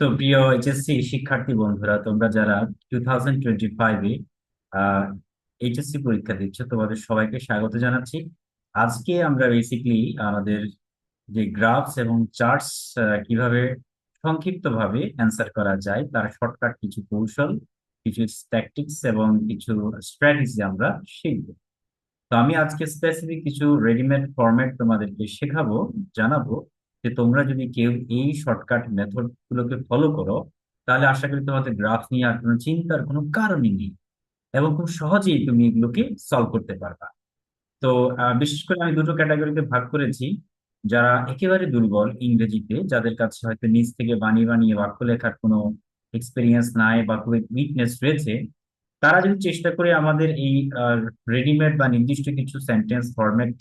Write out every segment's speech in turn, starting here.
তো প্রিয় এইচএসসি শিক্ষার্থী বন্ধুরা, তোমরা যারা টু থাউজেন্ড টোয়েন্টি ফাইভে এইচএসসি পরীক্ষা দিচ্ছ, তোমাদের সবাইকে স্বাগত জানাচ্ছি। আজকে আমরা বেসিকলি আমাদের যে গ্রাফস এবং চার্টস কীভাবে সংক্ষিপ্তভাবে অ্যান্সার করা যায়, তার শর্টকাট কিছু কৌশল, কিছু ট্যাকটিক্স এবং কিছু স্ট্র্যাটেজি আমরা শিখব। তো আমি আজকে স্পেসিফিক কিছু রেডিমেড ফরম্যাট তোমাদেরকে শেখাবো, জানাব। যে তোমরা যদি কেউ এই শর্টকাট মেথড গুলোকে ফলো করো, তাহলে আশা করি তোমাদের গ্রাফ নিয়ে আর কোনো চিন্তার কোনো কারণই নেই এবং খুব সহজেই তুমি এগুলোকে সলভ করতে পারবা। তো বিশেষ করে আমি দুটো ক্যাটাগরিতে ভাগ করেছি, যারা একেবারে দুর্বল ইংরেজিতে, যাদের কাছে হয়তো নিজ থেকে বানিয়ে বানিয়ে বাক্য লেখার কোনো এক্সপিরিয়েন্স নাই বা খুবই উইকনেস রয়েছে, তারা যদি চেষ্টা করে আমাদের এই রেডিমেড বা নির্দিষ্ট কিছু সেন্টেন্স ফরম্যাট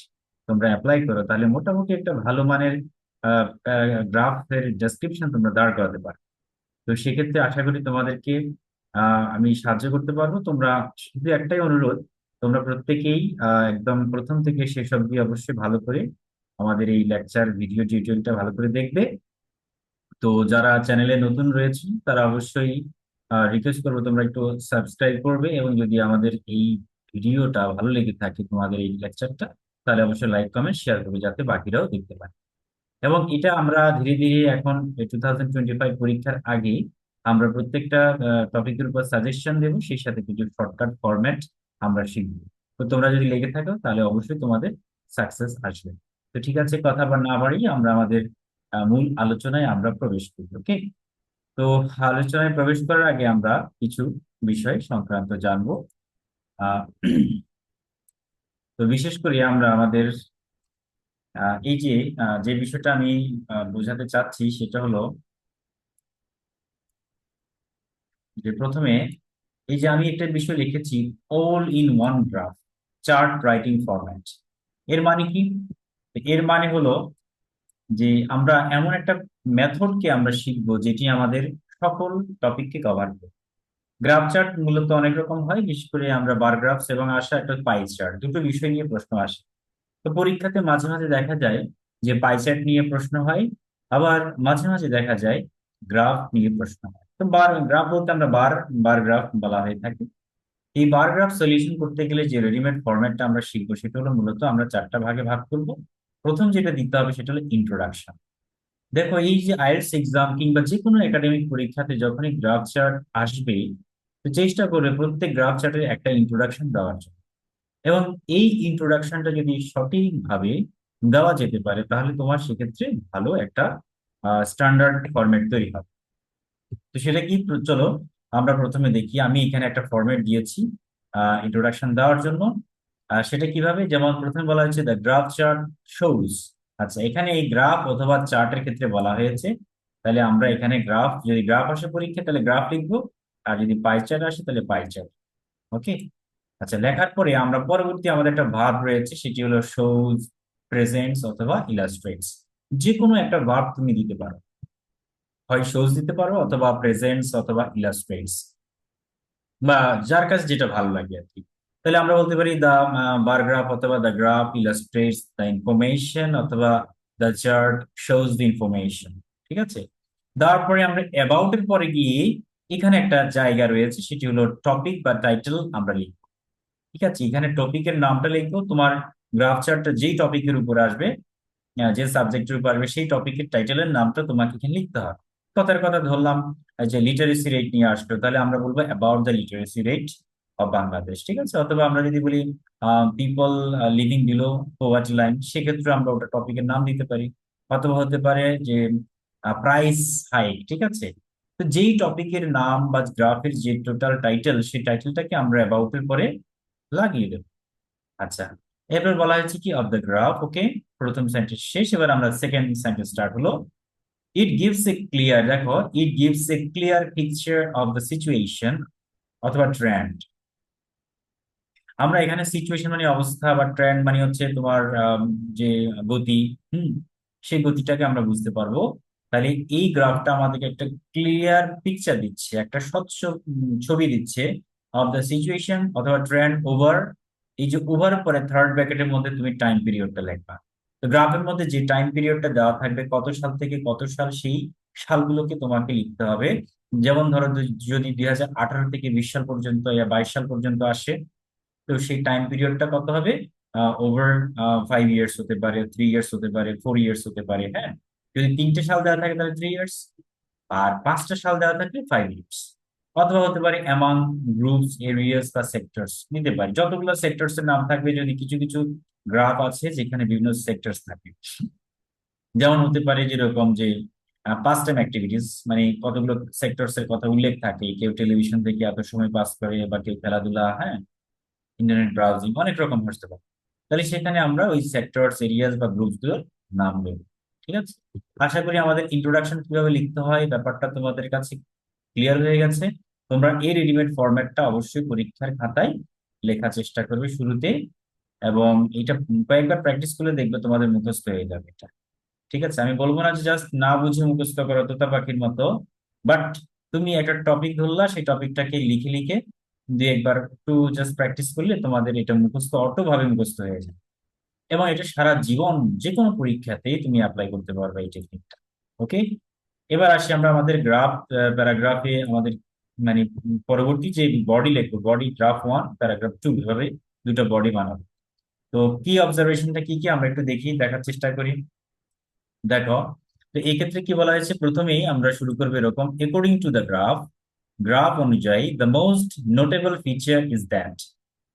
তোমরা অ্যাপ্লাই করো, তাহলে মোটামুটি একটা ভালো মানের গ্রাফের ডেসক্রিপশন তোমরা দাঁড় করাতে পারো। তো সেক্ষেত্রে আশা করি তোমাদেরকে আমি সাহায্য করতে পারব। তোমরা শুধু একটাই অনুরোধ, তোমরা প্রত্যেকেই একদম প্রথম থেকে শেষ অবধি অবশ্যই ভালো করে আমাদের এই লেকচার ভিডিও টিউটোরিয়ালটা ভালো করে দেখবে। তো যারা চ্যানেলে নতুন রয়েছে, তারা অবশ্যই রিকোয়েস্ট করব তোমরা একটু সাবস্ক্রাইব করবে এবং যদি আমাদের এই ভিডিওটা ভালো লেগে থাকে তোমাদের এই লেকচারটা তাহলে অবশ্যই লাইক কমেন্ট শেয়ার করবে যাতে বাকিরাও দেখতে পারে। এবং এটা আমরা ধীরে ধীরে এখন টু থাউজেন্ড টোয়েন্টি ফাইভ পরীক্ষার আগে আমরা প্রত্যেকটা টপিকের উপর সাজেশন দেবো, সেই সাথে কিছু শর্টকাট ফরম্যাট আমরা শিখব। তো তোমরা যদি লেগে থাকো, তাহলে অবশ্যই তোমাদের সাকসেস আসবে। তো ঠিক আছে, কথা না বাড়িয়ে আমরা আমাদের মূল আলোচনায় আমরা প্রবেশ করি ওকে তো আলোচনায় প্রবেশ করার আগে আমরা কিছু বিষয় সংক্রান্ত জানব। তো বিশেষ করে আমরা আমাদের এই যে যে বিষয়টা আমি বোঝাতে চাচ্ছি সেটা হলো যে প্রথমে এই যে আমি একটা বিষয় লিখেছি all in one graph chart writing format এর মানে কি? এর মানে হলো যে আমরা এমন একটা মেথডকে আমরা শিখব যেটি আমাদের সকল টপিককে কভার করবে গ্রাফ চার্ট মূলত অনেক রকম হয়, বিশেষ করে আমরা বার গ্রাফস এবং আসা একটা পাই চার্ট দুটো বিষয় নিয়ে প্রশ্ন আসে। তো পরীক্ষাতে মাঝে মাঝে দেখা যায় যে পাই চার্ট নিয়ে প্রশ্ন হয়, আবার মাঝে মাঝে দেখা যায় গ্রাফ নিয়ে প্রশ্ন হয়। তো বার গ্রাফ বলতে আমরা বার বার গ্রাফ বলা হয়ে থাকে। এই বার গ্রাফ সলিউশন করতে গেলে যে রেডিমেড ফরম্যাটটা আমরা শিখব সেটা হলো মূলত আমরা চারটা ভাগে ভাগ করব। প্রথম যেটা দিতে হবে সেটা হলো ইন্ট্রোডাকশন দেখো এই যে আইএলস এক্সাম কিংবা যে কোনো একাডেমিক পরীক্ষাতে যখনই গ্রাফ চার্ট আসবে তো চেষ্টা করবে প্রত্যেক গ্রাফ চার্টের একটা ইন্ট্রোডাকশন দেওয়ার জন্য। এবং এই ইন্ট্রোডাকশনটা যদি সঠিকভাবে দেওয়া যেতে পারে, তাহলে তোমার সেক্ষেত্রে ভালো একটা স্ট্যান্ডার্ড ফরম্যাট তৈরি হবে। তো সেটা কি? চলো, আমরা প্রথমে দেখি। আমি এখানে একটা ফরম্যাট দিয়েছি ইন্ট্রোডাকশন দেওয়ার জন্য। সেটা কীভাবে? যেমন প্রথমে বলা হয়েছে দ্য গ্রাফ চার্ট শোজ আচ্ছা এখানে এই গ্রাফ অথবা চার্টের ক্ষেত্রে বলা হয়েছে। তাহলে আমরা এখানে গ্রাফ যদি গ্রাফ আসে পরীক্ষা তাহলে গ্রাফ লিখব। আর যদি পাই চার্ট আসে, তাহলে পাই চার্ট ওকে আচ্ছা লেখার পরে আমরা পরবর্তী আমাদের একটা ভাব রয়েছে, সেটি হলো শোজ প্রেজেন্টস অথবা ইলাস্ট্রেটস যে কোনো একটা ভাব তুমি দিতে পারো। হয় শোজ দিতে পারো অথবা প্রেজেন্টস অথবা ইলাস্ট্রেটস বা যার কাছে যেটা ভালো লাগে আর কি। তাহলে আমরা বলতে পারি দ্য বার গ্রাফ অথবা the graph illustrates the information অথবা the chart shows the information ঠিক আছে? তারপরে আমরা অ্যাবাউট এর পরে গিয়ে এখানে একটা জায়গা রয়েছে, সেটি হলো টপিক বা টাইটেল আমরা লিখব। ঠিক আছে? এখানে টপিকের নামটা লিখব। তোমার গ্রাফ চার্টটা যেই টপিকের উপর আসবে যে সাবজেক্টের উপর আসবে, সেই টপিকের টাইটেলের নামটা তোমাকে এখানে লিখতে হবে। কথার কথা ধরলাম যে লিটারেসি রেট নিয়ে আসলো, তাহলে আমরা বলব about the literacy rate of Bangladesh ঠিক আছে? অথবা আমরা যদি বলি people living below poverty line সেক্ষেত্রে আমরা ওটা টপিকের নাম দিতে পারি। অথবা হতে পারে যে প্রাইস হাইক ঠিক আছে? তো যেই টপিকের নাম বা গ্রাফের যে টোটাল টাইটেল সেই টাইটেলটাকে আমরা অ্যাবাউটের পরে লাগিয়ে দেব। আচ্ছা এবার বলা হয়েছে কি? অফ দ্য গ্রাফ ওকে প্রথম সেন্টেন্স শেষ, এবার আমরা সেকেন্ড সেন্টেন্স স্টার্ট হলো। ইট গিভস এ ক্লিয়ার দেখো it gives a clear picture of the situation অথবা ট্রেন্ড আমরা এখানে সিচুয়েশন মানে অবস্থা বা ট্রেন্ড মানে হচ্ছে তোমার যে গতি, হুম, সেই গতিটাকে আমরা বুঝতে পারব। তাহলে এই গ্রাফটা আমাদেরকে একটা ক্লিয়ার পিকচার দিচ্ছে, একটা স্বচ্ছ ছবি দিচ্ছে। অফ দ্য সিচুয়েশন অথবা ট্রেন্ড ওভার এই যে ওভার পরে থার্ড ব্র্যাকেটের মধ্যে তুমি টাইম পিরিয়ডটা লিখবা। তো গ্রাফের মধ্যে যে টাইম পিরিয়ডটা দেওয়া থাকবে, কত সাল থেকে কত সাল, সেই সালগুলোকে তোমাকে লিখতে হবে। যেমন ধরো যদি দুই হাজার আঠারো থেকে বিশ সাল পর্যন্ত ইয়া বাইশ সাল পর্যন্ত আসে, তো সেই টাইম পিরিয়ডটা কত হবে? ওভার ফাইভ ইয়ার্স হতে পারে থ্রি ইয়ার্স হতে পারে ফোর ইয়ার্স হতে পারে হ্যাঁ? যদি তিনটে সাল দেওয়া থাকে তাহলে থ্রি ইয়ার্স আর পাঁচটা সাল দেওয়া থাকলে ফাইভ ইয়ার্স অথবা হতে পারে অ্যামাং গ্রুপস এরিয়াস বা সেক্টরস নিতে পারি। যতগুলো সেক্টরস এর নাম থাকবে, যদি কিছু কিছু গ্রাফ আছে, যেখানে বিভিন্ন সেক্টরস থাকে। যেমন হতে পারে যেরকম যে পাস টাইম অ্যাক্টিভিটিস মানে কতগুলো সেক্টরস এর কথা উল্লেখ থাকে। কেউ টেলিভিশন থেকে এত সময় পাস করে বা কেউ খেলাধুলা হ্যাঁ? ইন্টারনেট ব্রাউজিং অনেক রকম হতে পারে। তাহলে সেখানে আমরা ওই সেক্টরস এরিয়াস বা গ্রুপসগুলোর নাম দেব। ঠিক আছে? আশা করি আমাদের ইন্ট্রোডাকশন কীভাবে লিখতে হয়, ব্যাপারটা তোমাদের কাছে ক্লিয়ার হয়ে গেছে। তোমরা এই রেডিমেড ফরম্যাটটা অবশ্যই পরীক্ষার খাতায় লেখার চেষ্টা করবে শুরুতে এবং এটা কয়েকবার প্র্যাকটিস করলে দেখবে তোমাদের মুখস্থ হয়ে যাবে এটা। ঠিক আছে? আমি বলব না যে জাস্ট না বুঝে মুখস্থ করো তোতা পাখির মতো বাট তুমি একটা টপিক ধরলা, সেই টপিকটাকে লিখে লিখে দিয়ে একবার একটু জাস্ট প্র্যাকটিস করলে তোমাদের এটা মুখস্থ অটো ভাবে মুখস্থ হয়ে যায় এবং এটা সারা জীবন যে কোনো পরীক্ষাতেই তুমি অ্যাপ্লাই করতে পারবে এই টেকনিকটা ওকে এবার আসি আমরা আমাদের গ্রাফ প্যারাগ্রাফে আমাদের মানে পরবর্তী যে বডি লিখব body graph one paragraph two এভাবে দুটো বডি বানাবো। তো কি অবজারভেশনটা কি কি আমরা একটু দেখি, দেখার চেষ্টা করি। দেখো, তো এই ক্ষেত্রে কি বলা হয়েছে? প্রথমেই আমরা শুরু করব এরকম according to the graph graph অনুযায়ী the most notable feature is that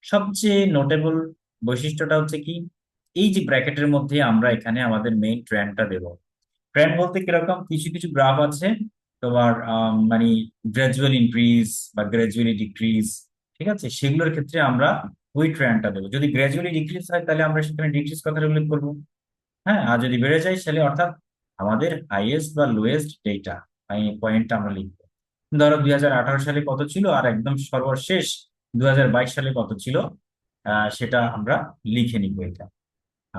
সবচেয়ে নোটেবল বৈশিষ্ট্যটা হচ্ছে কি? এই যে ব্র্যাকেটের মধ্যে আমরা এখানে আমাদের মেইন ট্রেন্ডটা দেব। ট্রেন্ড বলতে কীরকম? কিছু কিছু গ্রাফ আছে তোমার মানে গ্রাজুয়াল ইনক্রিজ বা গ্রাজুয়ালি ডিক্রিজ ঠিক আছে? সেগুলোর ক্ষেত্রে আমরা ওই ট্রেন্ডটা দেবো। যদি গ্রাজুয়ালি ডিক্রিজ হয়, তাহলে আমরা সেখানে ডিক্রিজ কথাটা উল্লেখ করব। হ্যাঁ? আর যদি বেড়ে যায় তাহলে অর্থাৎ আমাদের হাইয়েস্ট বা লোয়েস্ট ডেটা পয়েন্টটা আমরা লিখব। ধরো দুই হাজার আঠারো সালে কত ছিল? আর একদম সর্বশেষ দুই হাজার বাইশ সালে কত ছিল? সেটা আমরা লিখে নিব এটা।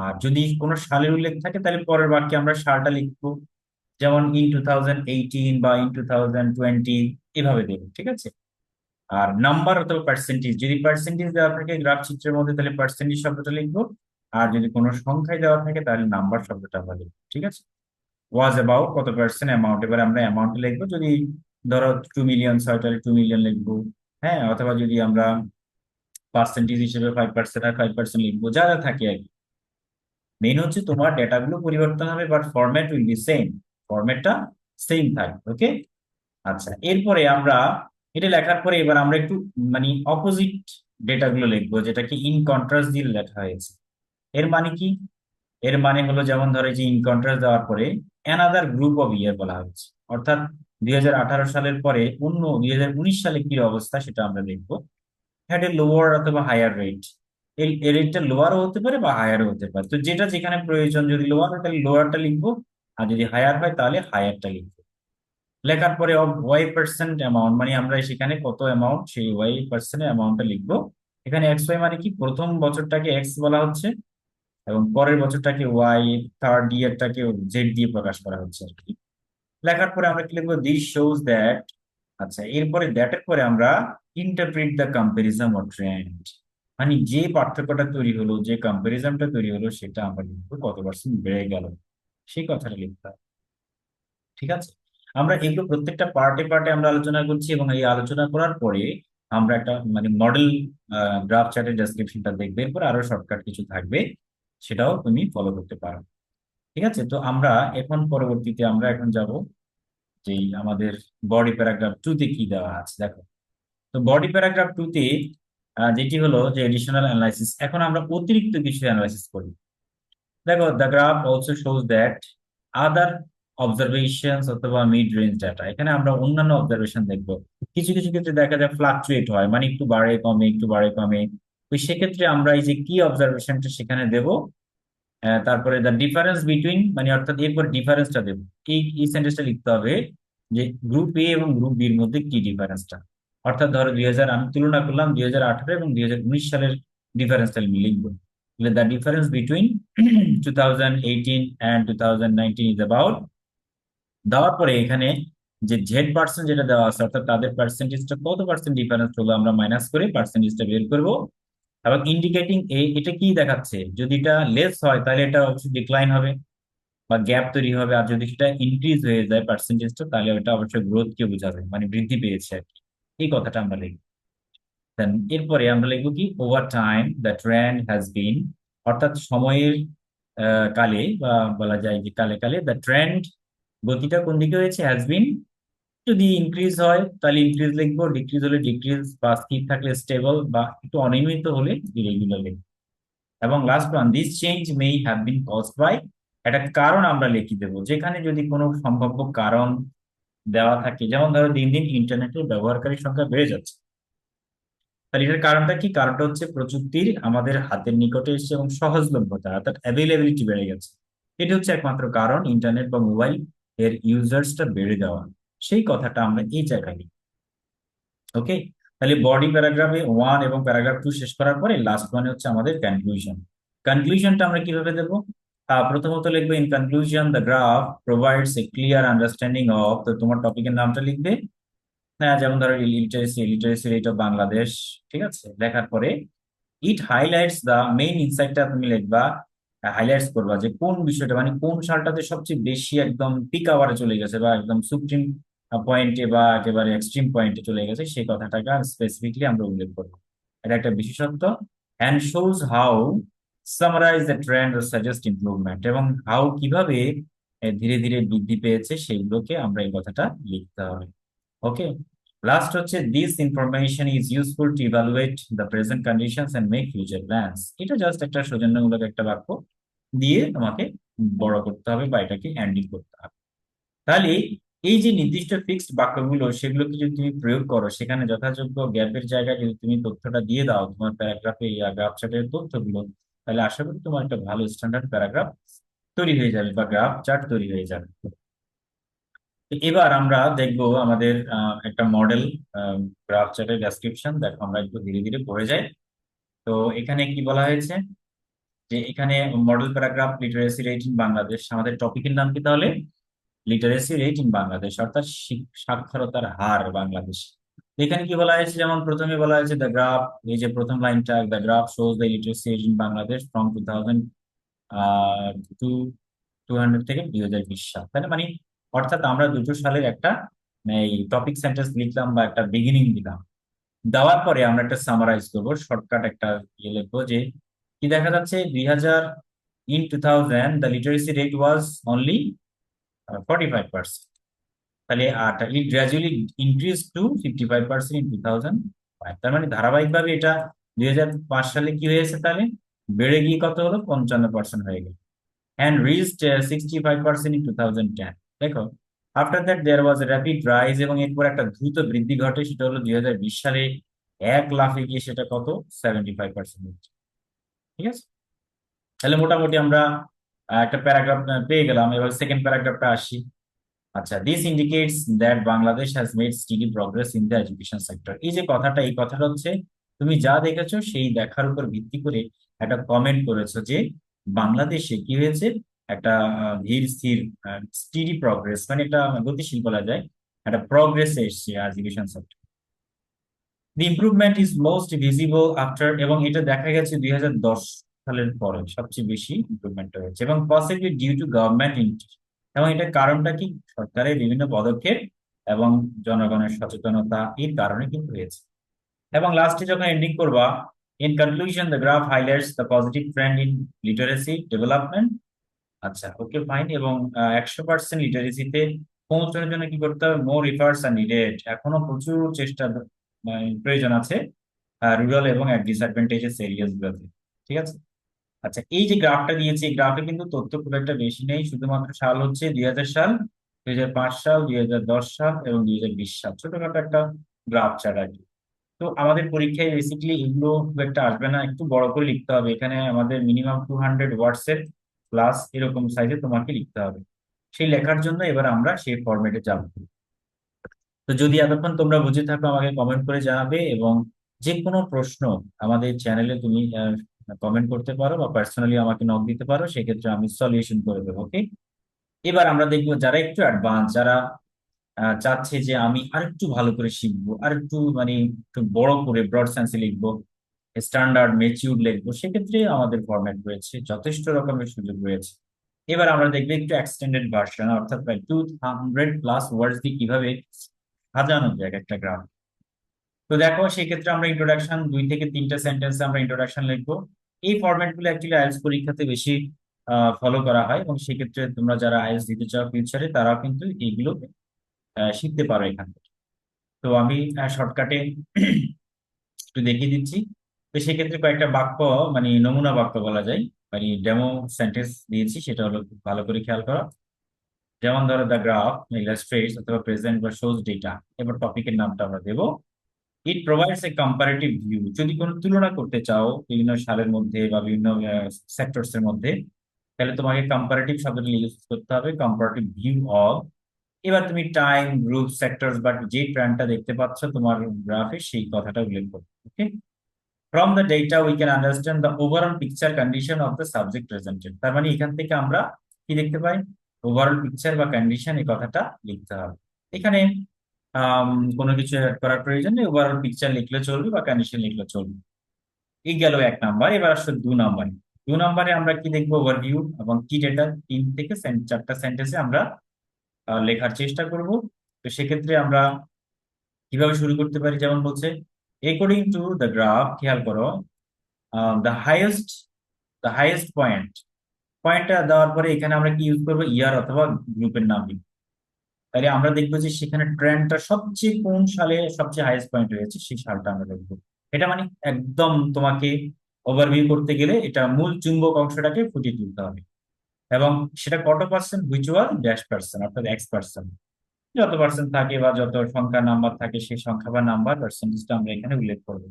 আর যদি কোনো সালের উল্লেখ থাকে, তাহলে পরের বাক্যে আমরা সালটা লিখব। যেমন ইন টু থাউজেন্ড এইটিন বা ইন টু থাউজেন্ড টোয়েন্টি এভাবে দেব ঠিক আছে? আর নাম্বার অথবা পার্সেন্টেজ যদি পার্সেন্টেজ দেওয়া থাকে গ্রাফ চিত্রের মধ্যে, তাহলে পার্সেন্টেজ শব্দটা লিখব। আর যদি কোনো সংখ্যায় দেওয়া থাকে, তাহলে নাম্বার শব্দটা আমরা লিখব, ঠিক আছে? ওয়াজ অ্যাবাউট কত পার্সেন্ট অ্যামাউন্ট এবার আমরা অ্যামাউন্ট লিখব। যদি ধরো টু মিলিয়ন হয় তাহলে টু মিলিয়ন লিখব হ্যাঁ? অথবা যদি আমরা পার্সেন্টেজ হিসেবে ফাইভ পার্সেন্ট আর ফাইভ পার্সেন্ট লিখব, যা যা থাকে আর কি। মেইন হচ্ছে তোমার ডেটাগুলো পরিবর্তন হবে but format will be same ফরম্যাটটা same থাকবে ওকে আচ্ছা এরপরে আমরা এটা লেখার পরে এবার আমরা একটু মানে অপোজিট ডেটাগুলো লিখব, যেটা কি ইন কন্ট্রাস্ট দিয়ে লেখা হয়েছে। এর মানে কি? এর মানে হলো যেমন ধরে যে ইন কন্ট্রাস্ট দেওয়ার পরে অ্যানাদার গ্রুপ অফ ইয়ার বলা হয়েছে। অর্থাৎ দুই হাজার আঠারো সালের পরে অন্য দুই হাজার উনিশ সালে কি অবস্থা সেটা আমরা দেখব হ্যাড এ লোয়ার অথবা হায়ার রেট এই রেটটা লোয়ারও হতে পারে বা হায়ারও হতে পারে। তো যেটা যেখানে প্রয়োজন, যদি লোয়ার তাহলে লোয়ারটা লিখব। আর যদি হায়ার হয় তাহলে হায়ারটা লিখব। লেখার পরে ওয়াই পার্সেন্ট অ্যামাউন্ট মানে আমরা সেখানে কত অ্যামাউন্ট সেই ওয়াই পার্সেন্ট অ্যামাউন্টটা লিখব। এখানে এক্স ওয়াই মানে কি? প্রথম বছরটাকে এক্স বলা হচ্ছে এবং পরের বছরটাকে ওয়াই থার্ড ইয়ারটাকে জেড দিয়ে প্রকাশ করা হচ্ছে আর কি। লেখার পরে আমরা কি লিখব? দিস শোজ দ্যাট আচ্ছা এরপরে দ্যাটের পরে আমরা interpret the comparison or trend মানে যে পার্থক্যটা তৈরি হলো, যে কম্পারিজমটা তৈরি হলো, সেটা আমরা লিখব কত পার্সেন্ট বেড়ে গেল। সেই কথাটা লিখতে হবে। ঠিক আছে? আমরা এগুলো প্রত্যেকটা পার্টে পার্টে আমরা আলোচনা করছি এবং এই আলোচনা করার পরে আমরা একটা মানে মডেল গ্রাফ চার্টের ডেসক্রিপশনটা দেখবে। এরপর আরও শর্টকাট কিছু থাকবে, সেটাও তুমি ফলো করতে পারো। ঠিক আছে? তো আমরা এখন পরবর্তীতে আমরা এখন যাব যে আমাদের বডি প্যারাগ্রাফ টু তে কি দেওয়া আছে। দেখো, তো বডি প্যারাগ্রাফ টু তে যেটি হলো যে এডিশনাল অ্যানালাইসিস এখন আমরা অতিরিক্ত কিছু অ্যানালাইসিস করি। দেখো the graph also shows that other observations অথবা মিড রেঞ্জ ডাটা এখানে আমরা অন্যান্য অবজারভেশন দেখব। কিছু কিছু ক্ষেত্রে দেখা যায় ফ্লাকচুয়েট হয় মানে একটু বাড়ে, কমে, একটু বাড়ে, কমে। তো সেক্ষেত্রে আমরা এই যে কি অবজারভেশনটা সেখানে দেব তারপরে দ্য ডিফারেন্স বিটুইন মানে অর্থাৎ এরপর ডিফারেন্সটা দেবো। এই এই সেন্টেন্সটা লিখতে হবে যে গ্রুপ এ এবং গ্রুপ বির মধ্যে কি ডিফারেন্সটা অর্থাৎ ধরো দুই হাজার, আমি তুলনা করলাম দুই হাজার আঠারো এবং দুই হাজার উনিশ সালের ডিফারেন্সটা আমি লিখব। Thousand eighteen and two thousand nineteen is about দেওয়ার পরে এখানে যে জেড পার্সেন্ট যেটা দেওয়া আছে, অর্থাৎ তাদের পার্সেন্টেজটা কত পার্সেন্ট ডিফারেন্স হলো আমরা মাইনাস করে পার্সেন্টেজটা বের করব। এবং ইন্ডিকেটিং এ, এটা কি দেখাচ্ছে? যদি এটা লেস হয়, তাহলে এটা অবশ্যই ডিক্লাইন হবে বা গ্যাপ তৈরি হবে। আর যদি সেটা ইনক্রিজ হয়ে যায় পার্সেন্টেজটা তাহলে ওটা অবশ্যই গ্রোথকে বোঝাবে মানে বৃদ্ধি পেয়েছে আর কি। এই কথাটা আমরা লিখব। দেন এরপরে আমরা লিখব কি over time the trend has been অর্থাৎ সময়ের কালে বা বলা যায় যে কালে কালে দ্য ট্রেন্ড গতিটা কোন দিকে হয়েছে হ্যাজ বিন যদি ইনক্রিজ হয় তাহলে ইনক্রিজ লিখব ডিক্রিজ হলে ডিক্রিজ বা স্থির থাকলে স্টেবল বা একটু অনিয়মিত হলে ইরেগুলার লিখব। এবং last one this change may have been caused by একটা কারণ আমরা লিখে দেবো, যেখানে যদি কোনো সম্ভাব্য কারণ দেওয়া থাকে, যেমন ধরো দিন দিন ইন্টারনেটের ব্যবহারকারীর সংখ্যা বেড়ে যাচ্ছে। তাহলে এটার কারণটা কি? কারণটা হচ্ছে প্রযুক্তির আমাদের হাতের নিকটে এসেছে এবং সহজলভ্যতা, অর্থাৎ অ্যাভেলেবিলিটি বেড়ে গেছে। এটি হচ্ছে একমাত্র কারণ ইন্টারনেট বা মোবাইল এর ইউজার্সটা বেড়ে যাওয়া। সেই কথাটা আমরা এই জায়গায় ওকে তাহলে বডি প্যারাগ্রাফে ওয়ান এবং প্যারাগ্রাফ টু শেষ করার পরে লাস্ট ওয়ানে হচ্ছে আমাদের কনক্লুশন কনক্লুশনটা আমরা কীভাবে দেবো? প্রথমত লিখবে in conclusion the graph provides a clear understanding of তো তোমার টপিকের নামটা লিখবে হ্যাঁ যেমন ধরো literacy literacy rate of Bangladesh ঠিক আছে? লেখার পরে ইট হাইলাইটস দা মেইন ইনসাইটটা তুমি লিখবা হাইলাইটস করবা যে কোন বিষয়টা মানে কোন সালটাতে সবচেয়ে বেশি একদম পিক আওয়ারে চলে গেছে বা একদম সুপ্রিম পয়েন্টে বা একেবারে এক্সট্রিম পয়েন্টে চলে গেছে, সেই কথাটাকে স্পেসিফিকলি আমরা উল্লেখ করব। এটা একটা বিশেষত্ব and shows how summarize the trend suggest improvement এবং হাউ কীভাবে ধীরে ধীরে বৃদ্ধি পেয়েছে, সেইগুলোকে আমরা এই কথাটা লিখতে হবে। ওকে লাস্ট হচ্ছে this information is useful to evaluate the present conditions and make future plans এটা জাস্ট একটা সৌজন্যমূলক একটা বাক্য দিয়ে তোমাকে বড় করতে হবে বা এটাকে হ্যান্ডেল করতে হবে। তাহলে এই যে নির্দিষ্ট ফিক্সড বাক্যগুলো, সেগুলোকে যদি তুমি প্রয়োগ করো, সেখানে যথাযোগ্য গ্যাপের জায়গায় যদি তুমি তথ্যটা দিয়ে দাও, তোমার প্যারাগ্রাফে গ্রাফ চার্টের তথ্যগুলো, তাহলে আশা করি তোমার একটা ভালো স্ট্যান্ডার্ড প্যারাগ্রাফ তৈরি হয়ে যাবে বা গ্রাফ চার্ট তৈরি হয়ে যাবে। এবার আমরা দেখব আমাদের একটা মডেল গ্রাফ চার্টের ডেসক্রিপশন দেখো, আমরা একটু ধীরে ধীরে পড়ে যাই। তো এখানে কি বলা হয়েছে? যে এখানে model paragraph literacy rate in Bangladesh আমাদের টপিকের নাম কি তাহলে? লিটারেসি রেট ইন বাংলাদেশ অর্থাৎ সাক্ষরতার হার বাংলাদেশ। এখানে কি বলা হয়েছে? যেমন প্রথমে বলা হয়েছে দ্য গ্রাফ এই যে প্রথম লাইনটা the graph shows the literacy rate in Bangladesh from two thousand two to hundred থেকে দুই হাজার বিশ সাল। তাহলে মানে অর্থাৎ আমরা দুটো সালের একটা এই টপিক সেন্টেন্স লিখলাম বা একটা বিগিনিং দিলাম। দেওয়ার পরে আমরা একটা সামারাইজ করব শর্টকাট একটা ইয়ে লিখব যে, কি দেখা যাচ্ছে? দুই হাজার in two thousand the literacy rate was only forty five percent তাহলে it gradually increase to fifty five percent in two thousand five তার মানে ধারাবাহিকভাবে এটা দুই হাজার পাঁচ সালে কি হয়েছে তাহলে? বেড়ে গিয়ে কত হলো? পঞ্চান্ন পার্সেন্ট হয়ে গেল। And reached sixty five percent 65% in 2010 দেখো after that there was rapid rise এবং এরপর একটা দ্রুত বৃদ্ধি ঘটে, সেটা হলো দুই হাজার বিশ সালে এক লাফে গিয়ে সেটা কত? সেভেন্টি ফাইভ পার্সেন্ট ঠিক আছে? তাহলে মোটামুটি আমরা একটা প্যারাগ্রাফ পেয়ে গেলাম। এবার সেকেন্ড প্যারাগ্রাফটা আসি। আচ্ছা this indicates that Bangladesh has made steady progress in the education sector এই যে কথাটা, এই কথাটা হচ্ছে, তুমি যা দেখেছ, সেই দেখার উপর ভিত্তি করে একটা কমেন্ট করেছ যে, বাংলাদেশে কি হয়েছে? একটা ধীর, স্থির স্টিডি প্রগ্রেস মানে একটা গতিশীল বলা যায়, একটা প্রগ্রেস এসছে education sector the improvement is most visible after এবং এটা দেখা গেছে দুই হাজার দশ সালের পরে সবচেয়ে বেশি ইম্প্রুভমেন্ট হয়েছে, এবং পসিবলি ডিউ টু গভর্নমেন্ট এবং এটা কারণটা কি? সরকারের বিভিন্ন পদক্ষেপ এবং জনগণের সচেতনতা এর কারণে কিন্তু হয়েছে। এবং লাস্টে যখন এন্ডিং করবা in conclusion the graph highlights the positive trend in literacy development আচ্ছা ওকে ফাইন এবং একশো পার্সেন্ট লিটারেসিতে পৌঁছানোর জন্য কি করতে হবে? মোর রিফার্স আর নিডেড এখনও প্রচুর চেষ্টা প্রয়োজন আছে রুরাল এবং ডিসঅ্যাডভান্টেজেস এরিয়াস গুলোতে, ঠিক আছে? আচ্ছা এই যে গ্রাফটা দিয়েছি, এই গ্রাফে কিন্তু তথ্য খুব একটা বেশি নেই, শুধুমাত্র সাল হচ্ছে দুই হাজার সাল দুই হাজার পাঁচ সাল দুই হাজার দশ সাল এবং দুই হাজার বিশ সাল, ছোটখাটো একটা গ্রাফ চার্ট আর কি। তো আমাদের পরীক্ষায় বেসিক্যালি এগুলো খুব একটা আসবে না, একটু বড় করে লিখতে হবে। এখানে আমাদের মিনিমাম টু হান্ড্রেড ওয়ার্ডস এর প্লাস এরকম সাইজে তোমাকে লিখতে হবে। সেই লেখার জন্য এবার আমরা সেই ফরম্যাটে যাব। তো যদি এতক্ষণ তোমরা বুঝে থাকো, আমাকে কমেন্ট করে জানাবে এবং যে কোনো প্রশ্ন আমাদের চ্যানেলে তুমি কমেন্ট করতে পারো বা পার্সোনালি আমাকে নক দিতে পারো, সেক্ষেত্রে আমি সলিউশন করে দেবো ওকে এবার আমরা দেখব যারা একটু অ্যাডভান্স যারা চাচ্ছে যে আমি আরেকটু ভালো করে শিখব, আরেকটু মানে একটু বড় করে ব্রড সেন্সে লিখব স্ট্যান্ডার্ড মেচিউর লিখব সেক্ষেত্রে আমাদের ফরম্যাট রয়েছে, যথেষ্ট রকমের সুযোগ রয়েছে। এবার আমরা দেখব একটু এক্সটেন্ডেড ভার্সন অর্থাৎ প্রায় টু হান্ড্রেড প্লাস ওয়ার্ডস দিয়ে কীভাবে সাজানো যায় এক একটা গ্রাম তো দেখো, সেক্ষেত্রে আমরা ইন্ট্রোডাকশন দুই থেকে তিনটা সেন্টেন্সে আমরা ইন্ট্রোডাকশন লিখব। এই ফরম্যাটগুলো অ্যাকচুয়ালি আইএলস পরীক্ষাতে বেশি ফলো করা হয় এবং সেক্ষেত্রে তোমরা যারা আইএলস দিতে চাও ফিউচারে তারাও কিন্তু এইগুলো শিখতে পারো এখান থেকে। তো আমি শর্টকাটে একটু দেখিয়ে দিচ্ছি। তো সেক্ষেত্রে কয়েকটা বাক্য মানে নমুনা বাক্য বলা যায়। মানে ডেমো সেন্টেন্স দিয়েছি, সেটা হলো ভালো করে খেয়াল করো। যেমন ধরো দ্য গ্রাফ ইলাস্ট্রেটস অথবা প্রেজেন্ট বা শোজ ডেটা এবার টপিকের নামটা আমরা দেবো। It provides a comparative view যদি কোনো তুলনা করতে চাও বিভিন্ন সালের মধ্যে বা বিভিন্ন সেক্টরস এর মধ্যে, তাহলে তোমাকে কম্পারেটিভ শব্দটা ইউজ করতে হবে কম্পারেটিভ ভিউ অফ এবার তুমি টাইম গ্রুপ সেক্টরস বা যে ট্রেন্ডটা দেখতে পাচ্ছ তোমার গ্রাফে সেই কথাটা উল্লেখ করবে okay from the data we can understand the overall picture condition of the subject presented তার মানে এখান থেকে আমরা কি দেখতে পাই? ওভারঅল পিকচার বা কন্ডিশন এই কথাটা লিখতে হবে। এখানে কোনো কিছু অ্যাড করার প্রয়োজন নেই। ওভারঅল পিকচার লিখলে চলবে বা কন্ডিশন লিখলে চলবে। এই গেল এক নাম্বার এবার আসলে দু নাম্বার দু নাম্বারে আমরা কি দেখব? ওভারভিউ এবং কি ডেটা তিন থেকে চারটা সেন্টেন্সে আমরা লেখার চেষ্টা করব। তো সেক্ষেত্রে আমরা কীভাবে শুরু করতে পারি? যেমন বলছে অ্যাকর্ডিং টু দ্য গ্রাফ খেয়াল করো the highest the highest point পয়েন্টটা দেওয়ার পরে এখানে আমরা কি ইউজ করব? ইয়ার অথবা গ্রুপের নাম লিখব। তাহলে আমরা দেখব যে সেখানে ট্রেন্ডটা সবচেয়ে কোন সালে সবচেয়ে হাইয়েস্ট পয়েন্ট হয়েছে, সেই সালটা আমরা দেখব। এটা মানে একদম তোমাকে ওভারভিউ করতে গেলে এটা মূল চুম্বক অংশটাকে ফুটিয়ে তুলতে হবে। এবং সেটা কত পার্সেন্ট হুইচ ড্যাশ পার্সেন্ট অর্থাৎ এক্স পার্সেন্ট যত পার্সেন্ট থাকে বা যত সংখ্যা নাম্বার থাকে সেই সংখ্যা বা নাম্বার পার্সেন্টেজটা আমরা এখানে উল্লেখ করব।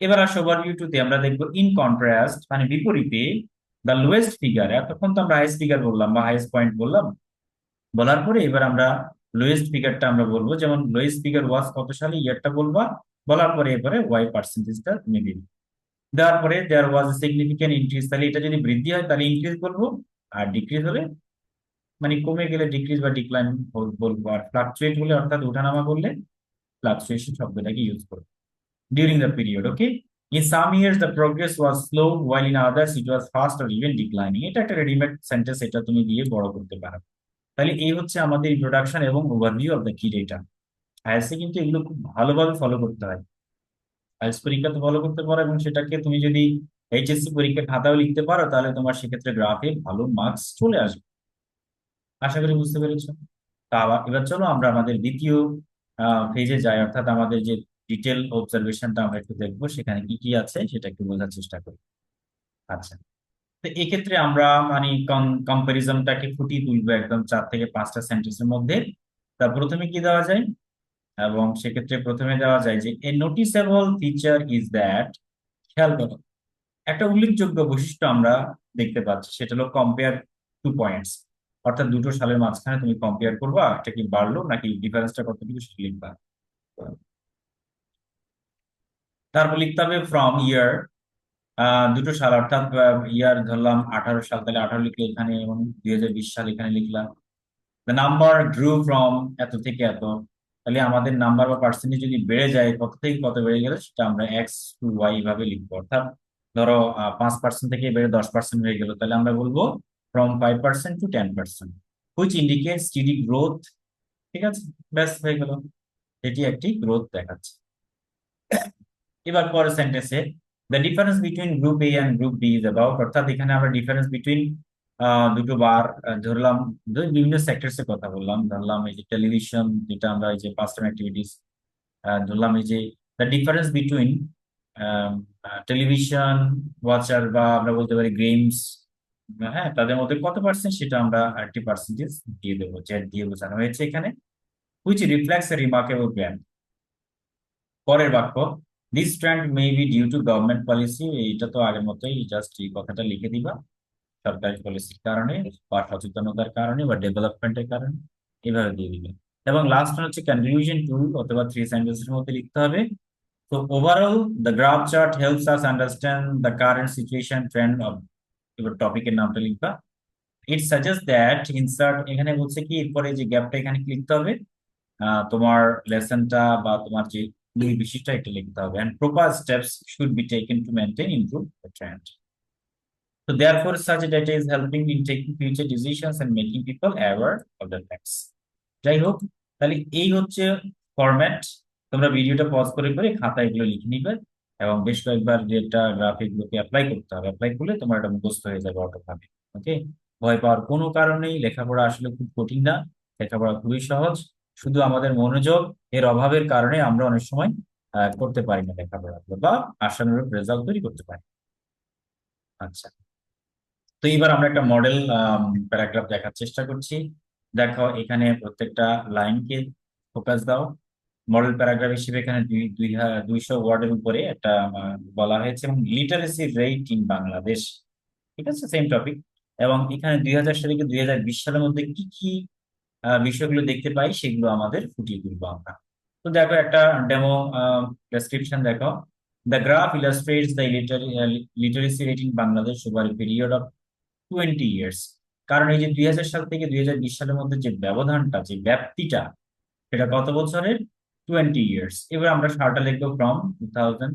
এবার আসো ওভারভিউ টুতে আমরা দেখব ইন কন্ট্রাস্ট মানে বিপরীতে দ্য লোয়েস্ট ফিগার এতক্ষণ তো আমরা হাইয়েস্ট ফিগার বললাম বা হাইয়েস্ট পয়েন্ট বললাম। বলার পরে এবার আমরা লোয়েস্ট ফিগারটা আমরা বলব, যেমন লোয়েস্ট ফিগার ওয়াজ কত সালে ইয়ারটা বলবা, বলার পরে এবারে ওয়াই পার্সেন্টেজটা দিবে দেওয়ার পরে দেয়ার ওয়াজ সিগনিফিক্যান্ট ইনক্রিজ তাহলে এটা যদি বৃদ্ধি হয় তাহলে ইনক্রিজ বলব, আর ডিক্রিজ হলে মানে কমে গেলে ডিক্রিজ বা ডিক্লাইন বলব। আর ফ্লাকচুয়েট হলে অর্থাৎ ওঠানামা করলে ফ্লাকচুয়েশন শব্দটাকে ইউজ করব during the period okay in some years, the progress was slow, while in others, it was fast or even declining. এটা একটা রেডিমেড সেন্টেন্স এটা তুমি দিয়ে বড় করতে পারো। তাহলে এই হচ্ছে আমাদের ইন্ট্রোডাকশন এবং ওভারভিউ অফ দ্য কি ডেটা আইএলসে কিন্তু এগুলো খুব ভালোভাবে ফলো করতে হয়। আইএলস পরীক্ষা তো ফলো করতে পারো এবং সেটাকে তুমি যদি এইচএসসি পরীক্ষা খাতাও লিখতে পারো, তাহলে তোমার সেক্ষেত্রে গ্রাফে ভালো মার্কস চলে আসবে। আশা করি বুঝতে পেরেছ। তা আবার, এবার চলো আমরা আমাদের দ্বিতীয় ফেজে যাই, অর্থাৎ আমাদের যে ডিটেল অবজারভেশনটা আমরা একটু দেখব, সেখানে কি কি আছে সেটা একটু বোঝার চেষ্টা করি। আচ্ছা। তো এক্ষেত্রে আমরা মানে কম্পারিজনটাকে ফুটিয়ে তুলবো একদম চার থেকে পাঁচটা সেন্টেন্সের মধ্যে। তা প্রথমে কি দেওয়া যায়? এবং সেক্ষেত্রে প্রথমে দেওয়া যায় যে a noticeable feature is that খেয়াল করো, একটা উল্লেখযোগ্য বৈশিষ্ট্য আমরা দেখতে পাচ্ছি, সেটা হলো কম্পেয়ার টু পয়েন্টস অর্থাৎ দুটো সালের মাঝখানে তুমি কম্পেয়ার করবা এটা কি বাড়লো নাকি ডিফারেন্সটা কতটুকু সেটা লিখবা। তারপর লিখতে হবে ফ্রম ইয়ার দুটো সাল, অর্থাৎ ইয়ার ধরলাম আঠারো সাল, তাহলে আঠারো লিখলে এখানে এবং দুই হাজার বিশ সাল এখানে লিখলাম। দ্য নাম্বার গ্রু ফ্রম এত থেকে এত। তাহলে আমাদের নাম্বার বা পার্সেন্টেজ যদি বেড়ে যায়, কত থেকে কত বেড়ে গেলে, সেটা আমরা এক্স টু ওয়াই ভাবে লিখব। অর্থাৎ ধরো পাঁচ পার্সেন্ট থেকে বেড়ে দশ পার্সেন্ট হয়ে গেল। তাহলে আমরা বলব percent to ten percent which indicate steady growth ঠিক আছে? ব্যাস, হয়ে গেল। এটি একটি গ্রোথ দেখাচ্ছে। এবার পরের সেন্টেন্সে the difference between group A and group B is about অর্থাৎ এখানে আমরা ডিফারেন্স বিটুইন দুটো বার ধরলাম বিভিন্ন সেক্টরস কথা বললাম। ধরলাম এই যে টেলিভিশন যেটা আমরা এই যে পাস্ট অ্যাক্টিভিটিস ধরলাম এই যে the difference between television watcher বা আমরা বলতে পারি গেমস হ্যাঁ তাদের মধ্যে কত পার্সেন্ট সেটা আমরা একটি পার্সেন্টেজ দিয়ে দেবো জেড দিয়ে বোঝানো হয়েছে এখানে। হুইচ রিফ্লেক্টস রিমার্কেবল ব্যান পরের বাক্য this trend may be due to government policy এইটা তো আগের মতোই জাস্ট এই কথাটা লিখে দিবা। সরকারি পলিসির কারণে বা সচেতনতার কারণে বা ডেভেলপমেন্টের কারণে, এভাবে দিয়ে দিবে। এবং লাস্ট হচ্ছে কনক্লুশন টু অথবা থ্রি সেন্টেন্সের মধ্যে লিখতে হবে। তো overall the graph chart helps us understand the current situation trend of এবার টপিকের নামটা লিখবা ইট সাজেস্ট দ্যাট ইনসার্ট এখানে বলছে কি এরপরে যে গ্যাপটা এখানে লিখতে হবে তোমার লেসনটা বা তোমার যে দুই বিশিষ্ট এটা লিখতে হবে and proper steps should be taken to maintain improve the trend So therefore, such data is helping in taking future decisions and making people aware of the facts. যাই হোক তাহলে এই হচ্ছে ফরম্যাট তোমরা ভিডিওটা পজ করে করে খাতায় এগুলো লিখে নিবে এবং বেশ কয়েকবার যেটা গ্রাফিকগুলোকে অ্যাপ্লাই করতে হবে। অ্যাপ্লাই করলে তোমার এটা মুখস্থ হয়ে যাবে অটোভাবে ওকে ভয় পাওয়ার কোনো কারণেই লেখাপড়া আসলে খুব কঠিন না। লেখাপড়া খুবই সহজ। শুধু আমাদের মনোযোগ, এর অভাবের কারণে আমরা অনেক সময় করতে পারি না লেখাপড়া বা আশানুরূপ রেজাল্ট তৈরি করতে পারি আচ্ছা। তো এবার আমরা একটা মডেল প্যারাগ্রাফ দেখার চেষ্টা করছি। দেখো এখানে প্রত্যেকটা লাইনকে ফোকাস দাও। মডেল প্যারাগ্রাফ হিসেবে এখানে দুই দুই দুইশো ওয়ার্ডের উপরে একটা বলা হয়েছে এবং লিটারেসি রেট ইন বাংলাদেশ। ঠিক আছে? সেম টপিক এবং এখানে দুই হাজার সালে দুই হাজার বিশ সালের মধ্যে কি কি বিষয়গুলো দেখতে পাই সেগুলো আমাদের ফুটিয়ে তুলবো আমরা। তো দেখো একটা ডেমো ডেসক্রিপশন দেখো। The graph illustrates the literacy rate in Bangladesh over period of twenty years কারণ এই যে দুই হাজার সাল থেকে দুই হাজার বিশ সালের মধ্যে যে ব্যবধানটা, যে ব্যাপ্তিটা, সেটা কত বছরের? টোয়েন্টি ইয়ার্স এবার আমরা সারটা লিখব from two thousand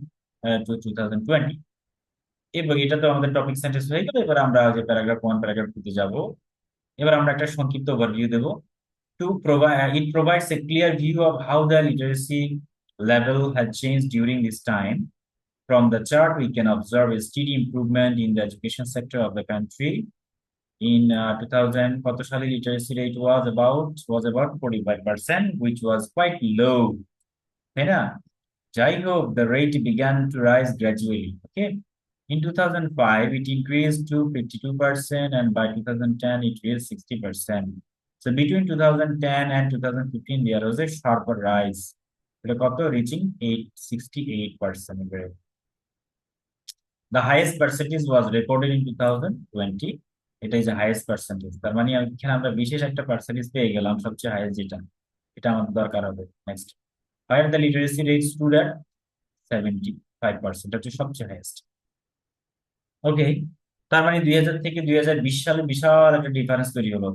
to two thousand twenty এবং এটা তো আমাদের টপিক সেন্টেন্স হয়ে গেল এবার আমরা যে প্যারাগ্রাফ ওয়ান প্যারাগ্রাফ টুতে যাব এবার আমরা একটা সংক্ষিপ্ত overview Dev to provide it provides a clear view of how the literacy level had changed during this time. From the chart, we can observe a steady improvement in the education sector of the country. in uh, 2000 কত literacy rate was about about was 45% which was quite low তাই না? the rate began to rise gradually okay? In 2005 it increased to 52% and by 2010 it reached 60% so between 2010 and 2015 there was a sharper rise. এটা reaching 868% grade the highest percentage was recorded in 2020 এটাই যে highest percentage তার মানে এখানে আমরা বিশেষ একটা percentage পেয়ে গেলাম, সবচেয়ে হাইয়েস্ট যেটা। এটা আমাদের দরকার হবে। Next higher the literacy rate stood at seventy five percent হচ্ছে সবচেয়ে হাইয়েস্ট ওকে তার মানে দুই হাজার থেকে দুই হাজার বিশ সালে বিশাল একটা ডিফারেন্স তৈরি হলো।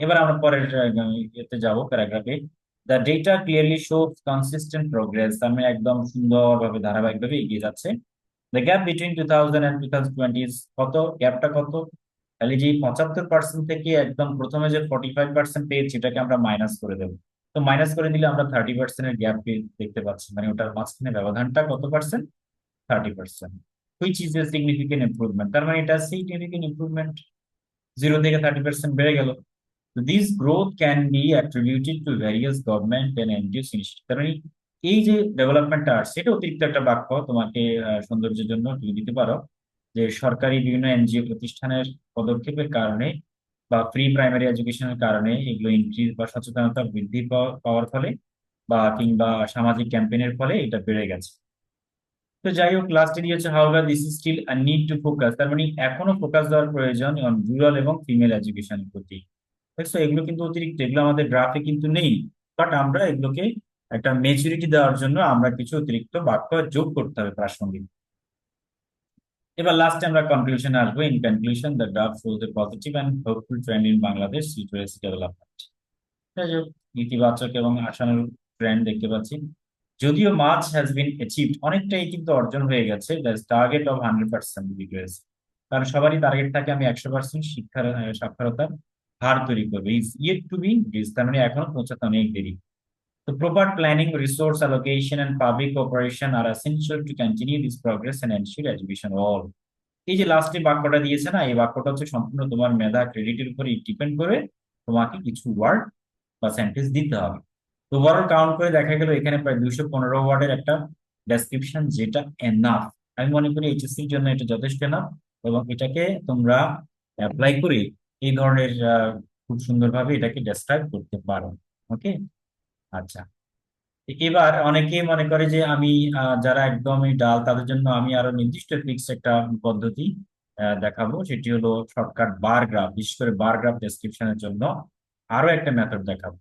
এবার আমরা পরের এতে যাব প্যারাগ্রাফে the data clearly show consistent progress তার মানে একদম সুন্দরভাবে, ধারাবাহিকভাবে এগিয়ে যাচ্ছে। The gap between two thousand and two thousand twenty কত? গ্যাপটা কত? তাহলে যে পঁচাত্তর পার্সেন্ট থেকে একদম প্রথমে যে ফর্টি ফাইভ পার্সেন্ট পেয়েছি, এটাকে আমরা মাইনাস করে দেবো। তো মাইনাস করে দিলে আমরা থার্টি পার্সেন্টের গ্যাপ দেখতে পাচ্ছি। মানে ওটার মাঝখানে ব্যবধানটা কত percent thirty percent which is a significant improvement তার মানে এটা সিগনিফিকেন্ট ইম্প্রুভমেন্ট জিরো থেকে থার্টি পার্সেন্ট বেড়ে গেল। So this growth can be attributed to various government and NGOs initiatives. তার মানে এই যে ডেভেলপমেন্টটা আসছে, এটা অতিরিক্ত একটা বাক্য। তোমাকে সৌন্দর্যের জন্য তুমি দিতে পারো। যে সরকারি বিভিন্ন এনজিও প্রতিষ্ঠানের পদক্ষেপের কারণে বা ফ্রি প্রাইমারি এডুকেশনের কারণে এগুলো ইনক্রিজ বা সচেতনতা বৃদ্ধি পাওয়ার ফলে বা কিংবা সামাজিক ক্যাম্পেইনের ফলে এটা বেড়ে গেছে। তো যাই হোক লাস্টে দিয়ে হচ্ছে however this is still a need to focus তার মানে এখনও ফোকাস দেওয়ার প্রয়োজন অন রুরাল এবং ফিমেল এডুকেশনের প্রতি। দেখছ এগুলো কিন্তু অতিরিক্ত, এগুলো আমাদের গ্রাফে কিন্তু নেই বাট আমরা এগুলোকে একটা মেচুরিটি দেওয়ার জন্য আমরা কিছু অতিরিক্ত বাক্য যোগ করতে হবে প্রাসঙ্গিক। এবার লাস্টে আমরা কনক্লুশন আসব। In conclusion the graph shows a positive and hopeful trend in Bangladesh literacy development যাই হোক ইতিবাচক এবং আশানুরূপ ট্রেন্ড দেখতে পাচ্ছি। যদিও মাছ হ্যাজ বিন অ্যাচিভড অনেকটাই কিন্তু অর্জন হয়ে গেছে। Target of hundred percent literacy কারণ সবারই টার্গেট থাকে আমি একশো পার্সেন্ট শিক্ষার সাক্ষরতার হার তৈরি করবে। Is yet to be reach তার মানে এখনও পৌঁছাতে অনেক দেরি। তো proper planning resource allocation and public cooperation are essential to continue this progress and ensure education all এই যে লাস্টে বাক্যটা দিয়েছে না, এই বাক্যটা হচ্ছে সম্পূর্ণ তোমার মেধা ক্রেডিটের উপরে ডিপেন্ড করে তোমাকে কিছু ওয়ার্ড বা সেন্টেন্স দিতে হবে। তো ওভারঅল কাউন্ট করে দেখা গেল এখানে প্রায় দুইশো পনেরো ওয়ার্ডের একটা ডেসক্রিপশন যেটা এনাফ আমি মনে করি এইচএসসির জন্য এটা যথেষ্ট এনাফ এবং এটাকে তোমরা অ্যাপ্লাই করে এই ধরনের খুব সুন্দরভাবে এটাকে ডেসক্রাইব করতে পারো। ওকে আচ্ছা। এবার অনেকে মনে করে যে আমি যারা একদমই ডাল, তাদের জন্য আমি আরও নির্দিষ্ট ফিক্স একটা পদ্ধতি দেখাবো। সেটি হলো শর্টকাট বার গ্রাফ বিশেষ করে বার গ্রাফ ডেসক্রিপশনের জন্য আরও একটা মেথড দেখাবো।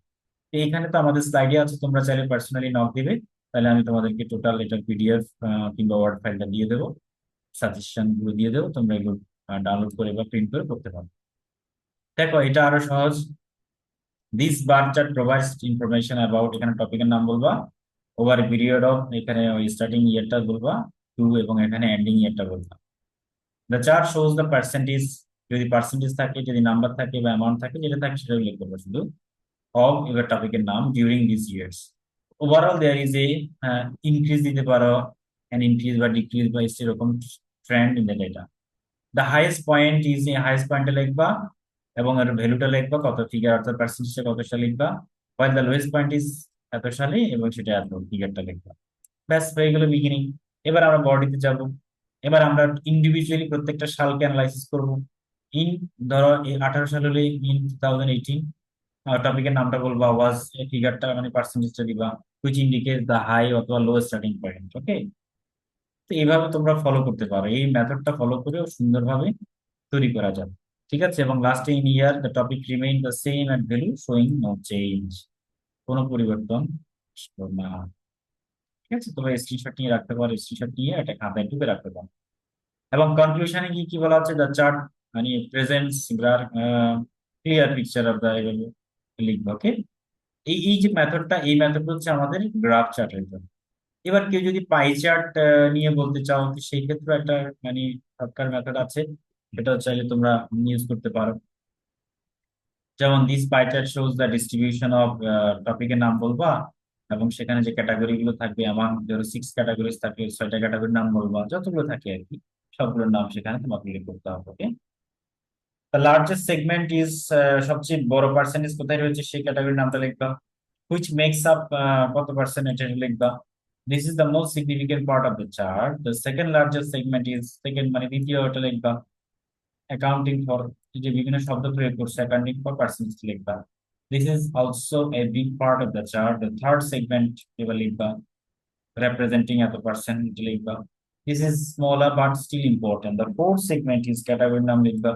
এইখানে তো আমাদের স্লাইডে আছে, তোমরা চাইলে পার্সোনালি নক দিবে। তাহলে আমি তোমাদেরকে টোটাল এটার পিডিএফ কিংবা ওয়ার্ড ফাইলটা দিয়ে দেবো। সাজেশনগুলো দিয়ে দেবো। তোমরা এগুলো ডাউনলোড করে বা প্রিন্ট করে করতে পারো। দেখো, এটা আরও সহজ। This bar chart provides information about এখানে টপিকের নাম বলবা ওভার পিরিয়ড অফ এখানে ওই স্টার্টিং ইয়ারটা বলবা টু এবং এখানে এন্ডিং ইয়ারটা বলবা the chart shows the percentage যদি পার্সেন্টেজ থাকে যদি নাম্বার থাকে বা অ্যামাউন্ট থাকে যেটা থাকে সেটা উল্লেখ করব শুধু অফ এবার টপিকের নাম during this years overall there is a increase দিতে পারো অ্যান ইনক্রিজ বা ডিক্রিজ বা এরকম trend in the data the highest point is a highest পয়েন্টে লিখবা এবং এর ভ্যালুটা লিখবা কত? ফিগার অর্থাৎ পার্সেন্টেজটা কত সালে লিখবা? While the lowest point is এত সালে এবং সেটা এত ফিগারটা লিখবা। ব্যাস, হয়ে গেল বিগিনিং এবার আমরা বডিতে যাব। এবার আমরা ইন্ডিভিজুয়ালি প্রত্যেকটা সালকে অ্যানালাইসিস করব। ইন ধরো আঠারো সাল হলে ইন টু থাউজেন্ড এইটিন টপিকের নামটা বলবা ওয়াজ ফিগারটা মানে পার্সেন্টেজটা দিবা হুইচ ইন্ডিকেট দ্য হাই অথবা লো স্টার্টিং পয়েন্ট ওকে তো এইভাবে তোমরা ফলো করতে পারো। এই মেথডটা ফলো করেও সুন্দরভাবে তৈরি করা যাবে। ঠিক আছে? এবং লাস্টে in year the topic remain the same at value showing no change কোনো পরিবর্তন না। ঠিক আছে? তোমরা স্ক্রিনশট নিয়ে রাখতে পারো। স্ক্রিনশট নিয়ে একটা খাতায় টুকে রাখতে পারো। এবং কনক্লুশনে কি কি বলা হচ্ছে দ্য চার্ট মানে presents clear picture of the লিখব ওকে এই এই যে মেথডটা এই মেথড হচ্ছে আমাদের গ্রাফ চার্টের জন্য। এবার কেউ যদি পাই চার্ট নিয়ে বলতে চাও সেই ক্ষেত্রে একটা মানে শর্টকাট মেথড আছে। এটা চাইলে তোমরা ইউজ করতে পারো। যেমন this pie chart shows the distribution of টপিকের নাম বলবা এবং সেখানে যে ক্যাটাগরি গুলো থাকবে আমার ধরো সিক্স ক্যাটাগরিজ থাকে, ছয়টা ক্যাটাগরির নাম বলবা, যতগুলো থাকে আর কি, সবগুলোর নাম সেখানে তোমাকে উল্লেখ করতে হবে okay the largest segment is সবচেয়ে বড় পার্সেন্টেজ কোথায় রয়েছে সেই ক্যাটাগরির নামটা লিখবা। হুইচ মেক্স আপ কত পার্সেন্ট এটা লিখবা। This is the most significant part of the chart. The second largest segment is, second মানে দ্বিতীয় ওটা লিখবা। অ্যাকাউন্টিং ফর যে বিভিন্ন শব্দ প্রয়োগ করছে অ্যাকাউন্টিং ফর পার্সেন্টেজ লিখবা This is also a big part of the chart. The third segment এবার লিখবা representing এত পার্সেন্ট লিখবা This is smaller but still important. The fourth segment is category নাম লিখবা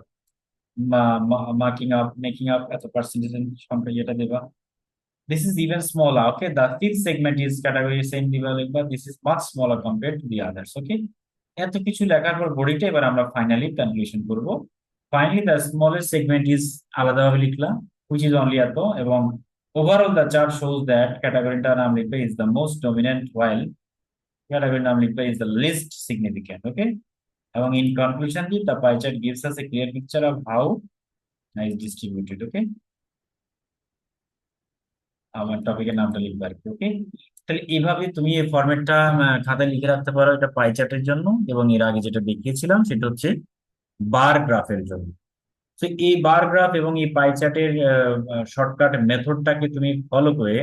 মার্কিং আপ মেকিং আপ এত percentage সংখ্যা যেটা দেবা This is even smaller. Okay, the fifth segment is category same development, but this is much smaller compared to the others. Okay, এত কিছু লেখার পর বডিটা এবার আমরা ফাইনালি কনক্লুশন করব। Finally the smallest segment is আলাদাভাবে লিখলাম হুইচ ইজ অনলি এত, এবং overall the chart shows that ক্যাটাগরিটার নাম লিখবে is the most dominant while category নাম লিখবে is the least significant okay এবং in conclusion the the pie chart gives us a clear picture of how is distributed, okay? আমার টপিকের নামটা লিখবে আর কি ওকে তাহলে এইভাবে তুমি এই ফরম্যাটটা খাতায় লিখে রাখতে পারো এটা পাই চার্টের জন্য এবং এর আগে যেটা দেখিয়েছিলাম সেটা হচ্ছে বার গ্রাফের জন্য। তো এই বার গ্রাফ এবং এই পাই চার্টের শর্টকাট মেথডটাকে তুমি ফলো করে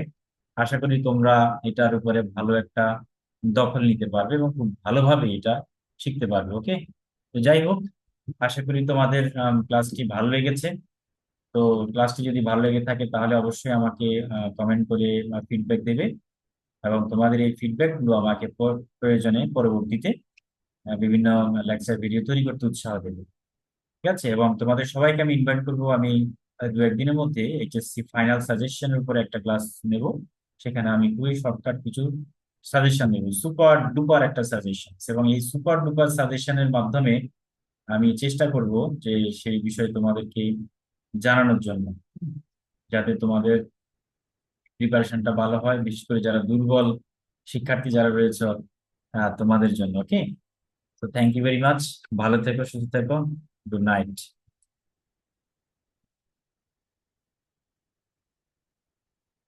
আশা করি তোমরা এটার উপরে ভালো একটা দখল নিতে পারবে এবং খুব ভালোভাবে এটা শিখতে পারবে ওকে তো যাই হোক, আশা করি তোমাদের ক্লাসটি ভালো লেগেছে। তো ক্লাসটি যদি ভালো লেগে থাকে তাহলে অবশ্যই আমাকে কমেন্ট করে ফিডব্যাক দেবে। এবং তোমাদের এই ফিডব্যাকগুলো আমাকে প্রয়োজনে পরবর্তীতে বিভিন্ন লেকচার ভিডিও তৈরি করতে উৎসাহ দেবে। ঠিক আছে? এবং তোমাদের সবাইকে আমি ইনভাইট করব। আমি দু একদিনের মধ্যে এইচএসসি ফাইনাল সাজেশনের উপরে একটা ক্লাস নেব। সেখানে আমি খুবই শর্টকাট কিছু সাজেশন নেব। সুপার ডুপার একটা সাজেশন এবং এই সুপার ডুপার সাজেশনের মাধ্যমে আমি চেষ্টা করব যে সেই বিষয়ে তোমাদেরকে জানানোর জন্য। যাতে তোমাদের প্রিপারেশনটা ভালো হয়, বিশেষ করে যারা দুর্বল শিক্ষার্থী যারা রয়েছে তোমাদের জন্য ওকে তো থ্যাংক ইউ ভেরি মাচ ভালো থেকো, সুস্থ থেকো। Good night